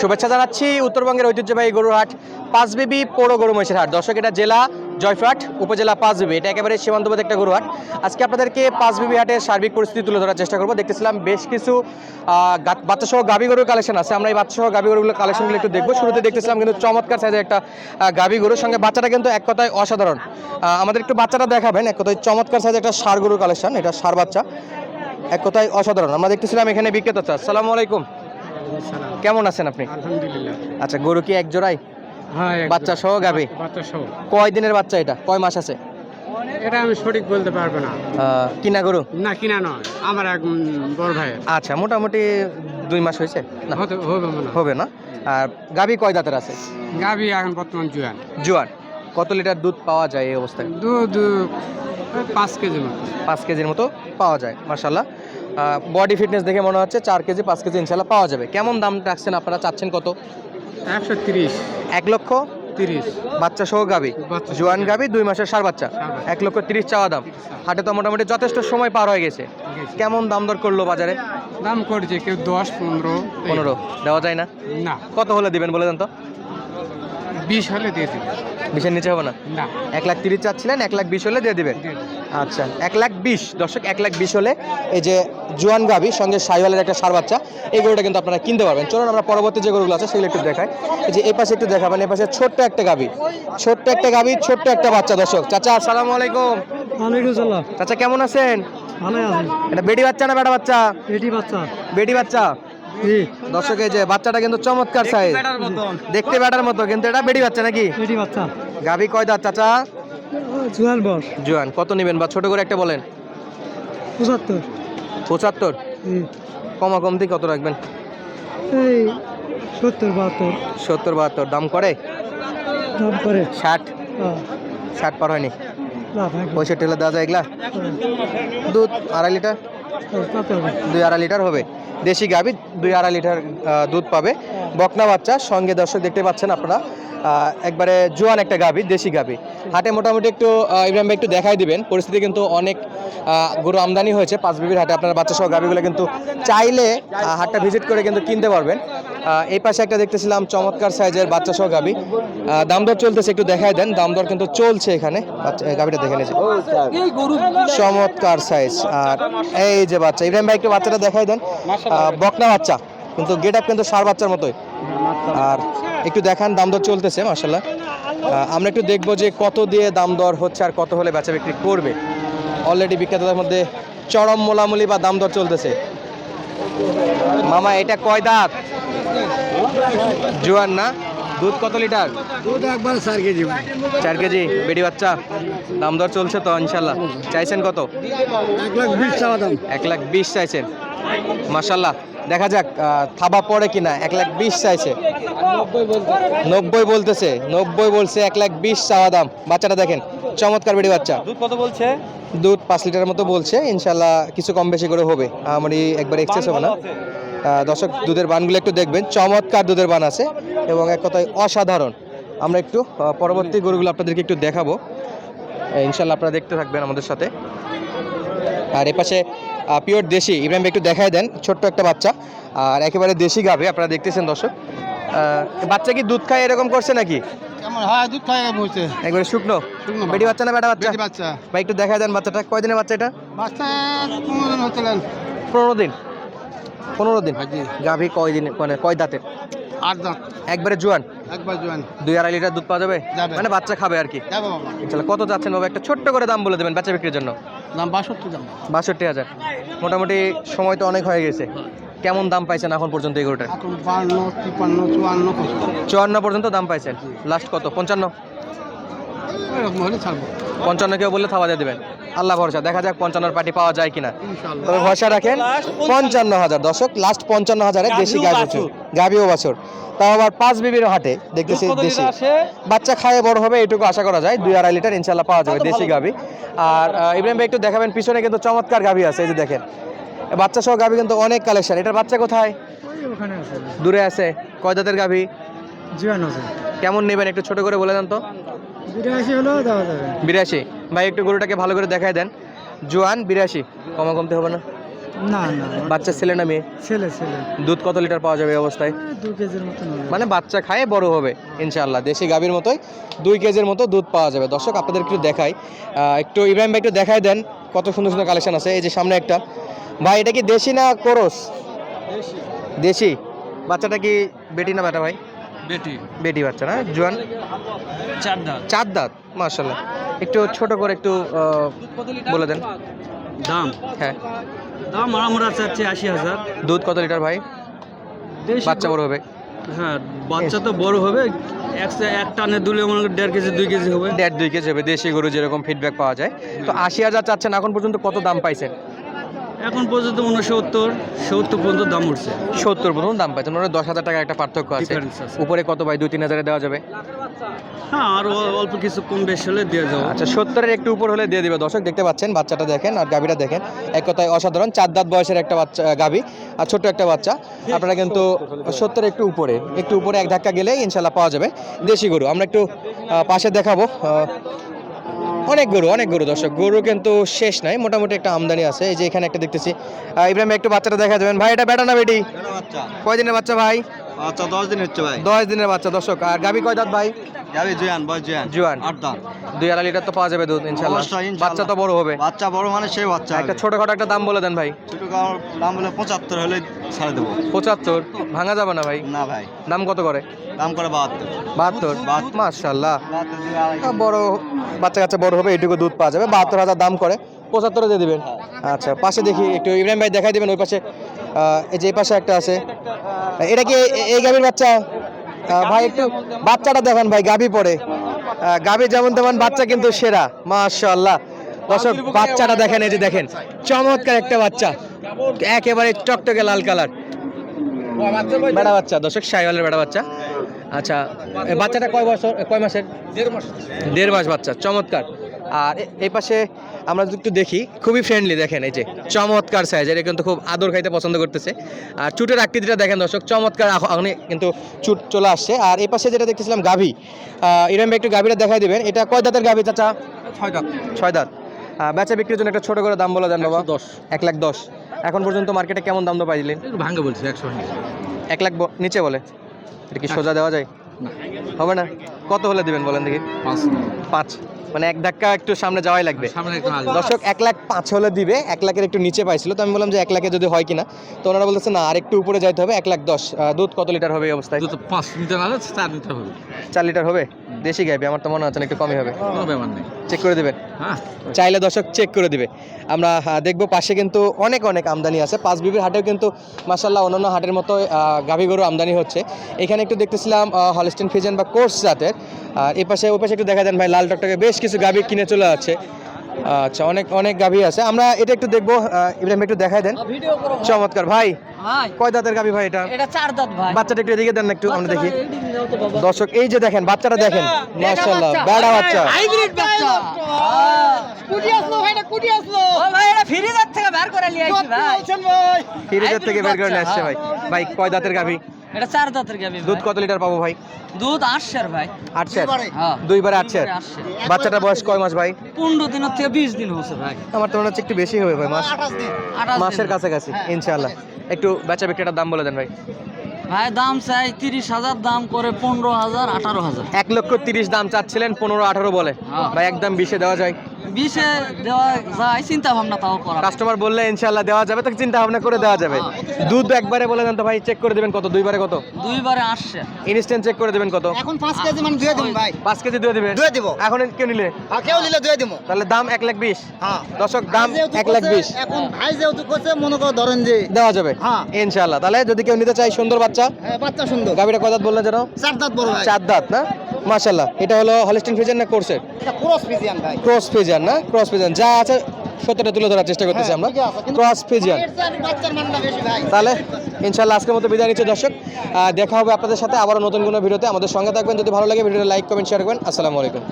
শুভেচ্ছা জানাচ্ছি উত্তরবঙ্গের ঐতিহ্যবাহী গরুহাট পাঁচবিবি পৌর গরু মহিষের হাট। দর্শক এটা জেলা জয়ফ্রাট উপজেলা পাঁচবিবি। এটা একেবারে সীমান্তবর্তী একটা গরুহাট আজকে আপনাদেরকে পাঁচবিবি হাটের সার্বিক পরিস্থিতি তুলে ধরার চেষ্টা করব। দেখতেছিলাম বেশ কিছু আহ, গা- বাচ্চা সহ গাভী গরুর কালেকশন আছে। আমরা এই বাচ্চা সহ গাভী গরুগুলো কালেকশনগুলো একটু দেখব। শুরুতে দেখতেছিলাম কিন্তু চমৎকার সাইজের একটা গাভী গরুর সঙ্গে বাচ্চাটা কিন্তু এক কথায় অসাধারণ। আমাদের একটু বাচ্চাটা দেখাবেন। এক কথায় চমৎকার সাইজের একটা সার গরুর কালেকশন এটা সার বাচ্চা। এক কথায় অসাধারণ। আমরা দেখতেছিলাম এখানে বিক্রেতা আসসালামু আলাইকুম। কেমন আছেন আপনি? আলহামদুলিল্লাহ। আচ্ছা গরু কি এক জোড়াই? হ্যাঁ বাচ্চা সহ গাবে? বাচ্চা সহ। কয় দিনের বাচ্চা এটা? কয় মাস আছে? এটা আমি সঠিক বলতে পারব না। কিনা গরু? না কিনা নয়। আমার এক বড় ভাই আচ্ছা মোটামুটি দুই মাস হয়েছে? না। হবে না। আর গাবি কয় দাঁতের আছে? গাভি এখন বর্তমান জুয়ান। জোয়ান। কত লিটার দুধ পাওয়া যায় এই অবস্থায়? দুধ পাঁচ কেজি মতো। পাঁচ কেজির মতো পাওয়া যায় মার্শাল্লাহ বডি ফিটনেস দেখে মনে হচ্ছে চার কেজি পাঁচ কেজি ইনশাল্লাহ পাওয়া যাবে। কেমন দাম রাখছেন আপনারা? চাচ্ছেন কত? একশো তিরিশ। এক লক্ষ তিরিশ। বাচ্চা সহ গাবি? জোয়ান গাবি দুই মাসের সার বাচ্চা? এক লক্ষ তিরিশ চাওয়া দাম। হাটে তো মোটামুটি যথেষ্ট সময় পার হয়ে গেছে। কেমন দাম দর করল বাজারে? দাম করছে কেউ দশ পনেরো। পনেরো। দেওয়া যায় না? না। কত হলে দিবেন বলে দেন তো? বিশ হলে দিয়ে দিবে। বিশের নিচে হবে না? না। এক লাখ তিরিশ চাচ্ছিলেন এক লাখ বিশ হলে দিয়ে দিবেন? দিবে। আচ্ছা এক লাখ বিশ দর্শক এক লাখ বিশ হলে এই যে জোয়ান গাভি সঙ্গে সাইওয়ালের একটা সার বাচ্চা এই গরুটা কিন্তু আপনারা কিনতে পারবেন। চলুন আমরা পরবর্তী যে গরুগুলো আছে সেগুলো একটু দেখাই। এই যে এই পাশে একটু দেখাবেন এই পাশে ছোট্ট একটা গাভি। ছোট্ট একটা গাভি ছোট্ট একটা বাচ্চা দর্শক। চাচা আসসালামু আলাইকুম। ওয়ালাইকুম সালাম। চাচা কেমন আছেন? ভালো আছেন এটা বেডি বাচ্চা না বেটা বাচ্চা? বেটি বাচ্চা। বেডি বাচ্চা? দর্শক এই যে বাচ্চাটা কিন্তু চমৎকার সাইজ দেখতে বেটার মতো কিন্তু এটা বেডি বাচ্চা নাকি? এটি বাচ্চা। গাভি কয় দাঁত চাচা? জুয়ান বস। জোয়ান কত নেবেন বা ছোট করে একটা বলেন? পঁচাত্তর। পঁচাত্তর? কমা কমতি কত রাখবেন? এই সত্তর বাহাত্তর। সত্তর বাহাত্তর। দাম করে? দাম করে। ষাট? হ্যাঁ, ষাট পার হয়নি? হয় পঁয়ষট্টি হলে দেওয়া যায় এগুলা? দুধ আড়াই লিটার? তাতে দুই আড়াই লিটার হবে। দেশি গাভী দুই আড়াই লিটার দুধ পাবে। বকনা বাচ্চা সঙ্গে দর্শক দেখতে পাচ্ছেন আপনারা। একবারে জোয়ান একটা গাভি দেশি গাভি। হাটে মোটামুটি একটু ইব্রাহিম ভাই একটু দেখাই দিবেন। পরিস্থিতি কিন্তু অনেক গরু আমদানি হয়েছে। পাঁচ বিবির হাটে আপনারা বাচ্চা সহ গাভিগুলো কিন্তু চাইলে হাটটা ভিজিট করে কিন্তু কিনতে পারবেন। এই পাশে একটা দেখতেছিলাম চমৎকার সাইজের বাচ্চা সহ গাভি। আহ, দাম দর চলতেছে একটু দেখাই দেন। দাম দর কিন্তু চলছে এখানে। গাভিটা দেখে নিয়েছে। চমৎকার সাইজ আর এই যে বাচ্চা ইব্রাহিম ভাই একটু বাচ্চাটা দেখাই দেন। বকনা বাচ্চা। কিন্তু গেট আপ কিন্তু সার বাচ্চার মতোই। আর একটু দেখান দাম দর চলতেছে মাসাল্লাহ আমরা একটু দেখব যে কত দিয়ে দাম দর হচ্ছে আর কত হলে বেচা বিক্রি করবে। অলরেডি বিক্রেতাদের মধ্যে চরম মোলামুলি বা দাম দর চলতেছে। মামা এটা কয় দাঁত? জোয়ান না? দুধ কত লিটার? দুধ একবার চার কেজি। চার কেজি বেডি বাচ্চা। দাম দর চলছে তো ইনশাল্লাহ চাইছেন কত? এক লাখ বিশ চাওয়া দাম। এক লাখ বিশ চাইছেন। মাসাল্লাহ দেখা যাক থাবা পড়ে কিনা এক লাখ বিশ চাইছে। নব্বই বলতেছে নব্বই বলছে এক লাখ বিশ চাওয়া দাম। বাচ্চাটা দেখেন চমৎকার বেড়ি বাচ্চা। দুধ কত বলছে? দুধ পাঁচ লিটারের মতো বলছে ইনশাল্লাহ কিছু কম বেশি করে হবে আমারই একবার এক্সেস হবে না। দর্শক দুধের বানগুলো একটু দেখবেন চমৎকার দুধের বান আছে এবং এক কথায় অসাধারণ। আমরা একটু পরবর্তী গরুগুলো আপনাদেরকে একটু দেখাবো। ইনশাল্লাহ আপনারা দেখতে থাকবেন আমাদের সাথে। আর এপাশে পিওর দেশি। ইব্রাহিম একটু দেখাই দেন ছোট্ট একটা বাচ্চা। আর একেবারে দেশি গাবে আপনারা দেখতেছেন দর্শক। বাচ্চা কি দুধ খায় এরকম করছে নাকি? হ্যাঁ দুধ খাই বলছে একবারে শুকনো? বেটি বাচ্চা না বেটা বাচ্চা? বাচ্চা। ভাই একটু দেন বাচ্চাটা। কয়দিনের বাচ্চা এটা? বাচ্চা পনেরো দিন? পনেরো দিন? গাভী কয় দিন মানে কয় দাঁতের? আট দাঁত। একবারে জোয়ান? একবার জোয়ান। দুই আড়াই লিটার দুধ পাওয়া যাবে। মানে বাচ্চা খাবে আর কি। কত যাচ্ছেন বাবা? একটা ছোট্ট করে দাম বলে দেবেন বাচ্চা বিক্রির জন্য। দাম বাষট্টি দাম বাষট্টি হাজার। মোটামুটি সময় তো অনেক হয়ে গেছে। কেমন দাম পাইছেন এখন পর্যন্ত এই গরুটার? চুয়ান্ন পর্যন্ত। দাম পাইছেন। লাস্ট কত? পঞ্চান্ন? পঞ্চান্ন কেউ বললে থাবা দিয়ে দেবেন। আল্লাহ ভরসা। দেখা যাক পঞ্চান্নর পার্টি পাওয়া যায় কিনা। তবে ভরসা রাখেন পঞ্চান্ন। হাজার। দর্শক লাস্ট পঞ্চান্ন হাজারে দেশি গাভি বছর। গাভিও বছর। তাও আবার পাঁচ বিবির হাটে দেখতেছি দেশি। বাচ্চা খায় বড় হবে এটুকু আশা করা যায়। দুই আড়াই লিটার ইনশাল্লাহ পাওয়া যাবে দেশি গাভি। আর ইব্রাহিম ভাই একটু দেখাবেন পিছনে কিন্তু চমৎকার গাভি আছে এই যে দেখেন। বাচ্চা সহ গাভি কিন্তু অনেক কালেকশন। এটার বাচ্চা কোথায়? দূরে আছে। কয় দাঁতের গাভি? জুয়ান কেমন নেবেন একটু ছোট করে বলে দেন তো। বিরাশি হলেও দেওয়া যাবে। বিরাশি? ভাই একটু গরুটাকে ভালো করে দেখাই দেন। জোয়ান বিরাশি? কমা কমতে হবে না? না না বাচ্চা ছেলে না মেয়ে? ছেলে ছেলে। দুধ কত লিটার পাওয়া যাবে অবস্থায়? দু কেজির হবে মানে বাচ্চা খায় বড় হবে ইনশাআল্লাহ। দেশি গাভীর মতোই দুই কেজির মতো দুধ পাওয়া যাবে। দর্শক আপনাদের একটু দেখাই। একটু ইব্রাহিম ভাই একটু দেখাই দেন কত সুন্দর সুন্দর কালেকশন আছে। এই যে সামনে একটা। ভাই এটা কি দেশি না কোরস? দেশি? বাচ্চাটা কি বেটি না বেটা ভাই? বেটি। বেটি বাচ্চা না? জোয়ান? চার দাঁত। চার দাঁত মার্শাল্লাহ একটু ছোট করে একটু বলে দেন। দাম? হ্যাঁ। দাম আমরা চাচ্ছি আশি হাজার। দুধ কত লিটার ভাই? বাচ্চা বড় হবে। হ্যাঁ বাচ্চা তো বড় হবে। এক এক টানে দুলে মনে করি দেড় কেজি দুই কেজি হবে। দেড় দুই কেজি হবে। দেশি গরু যেরকম ফিডব্যাক পাওয়া যায়। তো আশি হাজার চাচ্ছেন এখন পর্যন্ত কত দাম পাইছেন? এখন পর্যন্ত উনসত্তর সত্তর পর্যন্ত দাম উঠছে। সত্তর পর্যন্ত দাম পাইছেন মানে দশ হাজার টাকা একটা পার্থক্য আছে। উপরে কত ভাই? দুই তিন হাজারে দেওয়া যাবে? হ্যাঁ আর অল্প কিছু কম বেশ হলে দিয়ে যাব। আচ্ছা সত্তরের একটু উপর হলে দিয়ে দিবে। দর্শক দেখতে পাচ্ছেন বাচ্চাটা দেখেন আর গাভিটা দেখেন। এক কথায় অসাধারণ চার দাঁত বয়সের একটা বাচ্চা গাভি আর ছোট্ট একটা বাচ্চা। আপনারা কিন্তু সত্তর একটু উপরে একটু উপরে এক ধাক্কা গেলে ইনশাল্লাহ পাওয়া যাবে। দেশি গরু আমরা একটু পাশে দেখাবো অনেক গরু অনেক গরু দর্শক। গরু কিন্তু শেষ নাই মোটামুটি একটা আমদানি আছে। এই যে এখানে একটা দেখতেছি। ইব্রাহিম একটু বাচ্চাটা দেখা যাবেন ভাই এটা বেটা না বেটি? কয়দিনের বাচ্চা ভাই? আচ্ছা দশ দিন হচ্ছে ভাই। দশ দিনের বাচ্চা দর্শক। আর গাভি কয় দাঁত ভাই? জুয়ান বয়স জুয়ান। জুয়ান। আট দাম দুই আড়াই লিটার তো পাওয়া যাবে দুধ ইনশাল্লাহ বাচ্চা তো বড় হবে। বাচ্চা বড় মানে সেই বাচ্চা একটা ছোটখাটো একটা দাম বলে দেন ভাই। ছোট দাম বলে পঁচাত্তর হলে ছাড়ে দেবো। পঁচাত্তর? ভাঙা যাবে না ভাই? না ভাই। দাম কত করে? দাম করে বাহাত্তর। বাহাত্তর। মার্শাল্লাহ বড় বাচ্চা কাচ্চা বড় হবে এইটুকু দুধ পাওয়া যাবে। বাহাত্তর হাজার দাম করে পঁচাত্তরে দিয়ে দিবেন। আচ্ছা পাশে দেখি একটু ইব্রাহিম ভাই দেখাই দিবেন ওই পাশে এই যে পাশে একটা আছে। এটা কি এই গাভীর বাচ্চা? ভাই একটু বাচ্চাটা দেখেন ভাই গাভী পড়ে গাভী যেমন তেমন বাচ্চা কিন্তু সেরা। মাশাল্লাহ দর্শক বাচ্চাটা দেখেন এই যে দেখেন। চমৎকার একটা বাচ্চা। একেবারে টকটকে লাল কালার। বেড়া বাচ্চা দর্শক সাইওয়ালের বেড়া বাচ্চা। আচ্ছা বাচ্চাটা কয় বছর কয় মাসের? দেড় মাস। দেড় মাস বাচ্চা চমৎকার। আর এই পাশে আমরা একটু দেখি খুবই ফ্রেন্ডলি দেখেন এই যে চমৎকার সাইজ এটা কিন্তু খুব আদর খাইতে পছন্দ করতেছে। আর চুটের আকৃতিটা দেখেন দর্শক চমৎকার আখনে কিন্তু চুট চলে আসছে। আর এই পাশে যেটা দেখতেছিলাম গাভী। ইরাম একটু গাভীটা দেখাই দিবেন। এটা কয় দাঁতের গাভী চাচা? ছয় দাম ছয় দাঁত। বেচা বিক্রির জন্য একটা ছোট করে দাম বলে দেন বাবা? দশ। এক লাখ দশ। এখন পর্যন্ত মার্কেটে কেমন দাম তো পাইলেন ভাঙে বলছি একশো এক লাখ নিচে বলে। এটা কি সোজা দেওয়া যায়? হবে না? কত হলে দিবেন বলেন দেখি? পাঁচ মানে এক ধাক্কা একটু সামনে যাওয়াই লাগবে। দর্শক এক লাখ পাঁচ হলে দিবে এক লাখের একটু নিচে পাইছিল তো আমি বললাম যে এক লাখে যদি হয় কিনা তো ওনারা বলতেছে না আর একটু উপরে যাইতে হবে এক লাখ দশ দুধ কত লিটার হবে এই অবস্থায়? পাঁচ লিটার চার লিটার হবে। চার লিটার হবে? দেশি গাইবে আমার তো মনে হচ্ছে একটু কমই হবে। চেক করে দিবেন। হ্যাঁ। চাইলে দর্শক চেক করে দিবে। আমরা দেখব পাশে কিন্তু অনেক অনেক আমদানি আছে। পাঁচ বিবির হাটেও কিন্তু মাসাল্লাহ অন্যান্য হাটের মতো গাভী গরু আমদানি হচ্ছে। এখানে একটু দেখতেছিলাম হলস্টেন ফিজেন বা কোর্স জাতের। আর এই পাশে ওই পাশে একটু দেখা যান ভাই লাল টকটকে বেশ কিছু গাভী কিনে চলে আছে আচ্ছা অনেক অনেক গাভী আছে। আমরা এটা একটু দেখব ইব্রাহিম একটু দেখাই দেন। চমৎকার। ভাই কয় দাঁতের গাভী ভাই এটা? এটা চার দাঁত ভাই। বাচ্চাটা একটু এদিকে দেন না একটু আমরা দেখি। দর্শক এই যে দেখেন বাচ্চাটা দেখেন। মাশাআল্লাহ। বেড়া বাচ্চা। হাইব্রিড বাচ্চা। কুটি আসলো ভাই এটা কুটি আসলো। ও ভাই এটা ফ্রিজার থেকে বের করে নিয়ে আইছি ভাই। ফ্রিজের থেকে বের করে নিয়ে আসছে ভাই। ভাই কয় দাঁতের গাভী? এটা চার দাঁতের গাবি দুধ কত লিটার পাবো ভাই? দুধ আসছে ভাই। আটশো হ্যাঁ। দুইবারে আটশো বাচ্চাটার বয়স কয় মাস ভাই? পনেরো দিনের থেকে বিশ দিন হচ্ছে ভাই। আমার তো মনে হচ্ছে একটু বেশি হবে ভাই মাস। মাসের কাছাকাছি ইনশাআল্লাহ। একটু বেচা বিক্রিটার দাম বলে দেন ভাই। ভাই দাম চাই তিরিশ হাজার দাম করে পনেরো হাজার আঠারো হাজার। এক লক্ষ তিরিশ দাম চাচ্ছিলেন পনেরো আঠারো বলে। হ্যাঁ। ভাই একদম বিশে দেওয়া যায়। বিশে দেওয়া যায় চিন্তা ভাবনা তাও করা। কাস্টমার বললে ইনশাআল্লাহ দেওয়া যাবে তো চিন্তা ভাবনা করে দেওয়া যাবে। দুধ একবারে বলে দেন তো ভাই চেক করে দেবেন কত দুইবারে কত? দুইবারে আসছে। ইনস্ট্যান্ট চেক করে দেবেন কত? এখন পাঁচ কেজি মানে দিন ভাই। পাঁচ কেজি দিয়ে দিবেন দিয়ে দিব। এখন কেউ নিলে? আর কেউ নিলে দিব। তাহলে দাম এক লাখ বিশ। হ্যাঁ। দর্শক দাম এক লাখ বিশ। এখন ভাই যেহেতু করছে মনে করো ধরেন যে দেওয়া যাবে। হ্যাঁ। ইনশাআল্লাহ। তাহলে যদি কেউ নিতে চায় সুন্দর বাচ্চা হ্যাঁ, বাচ্চা সুন্দর। গাভীটা কয় দাঁত বললেন যেন? চার দাঁত বড় ভাই। চার দাঁত না? মাশাল্লাহ এটা হলো হলিস্টিন ফিজার না কোর্সের ক্রস ফিজিয়ান ভাই। ক্রস ফিজিয়ান না? ক্রস ফিজিয়ান যা আছে সত্যটা তুলে ধরার চেষ্টা করতেছি আমরা। আছে, কিন্তু ক্রস ভাই। তাহলে ইনশাল্লাহ আজকের মতো বিদায় নিচ্ছে দর্শক। দেখা হবে আপনাদের সাথে আবারও নতুন কোনো ভিডিওতে। আমাদের সঙ্গে থাকবেন। যদি ভালো লাগে ভিডিওটা লাইক কমেন্ট শেয়ার করবেন। আসসালামু আলাইকুম।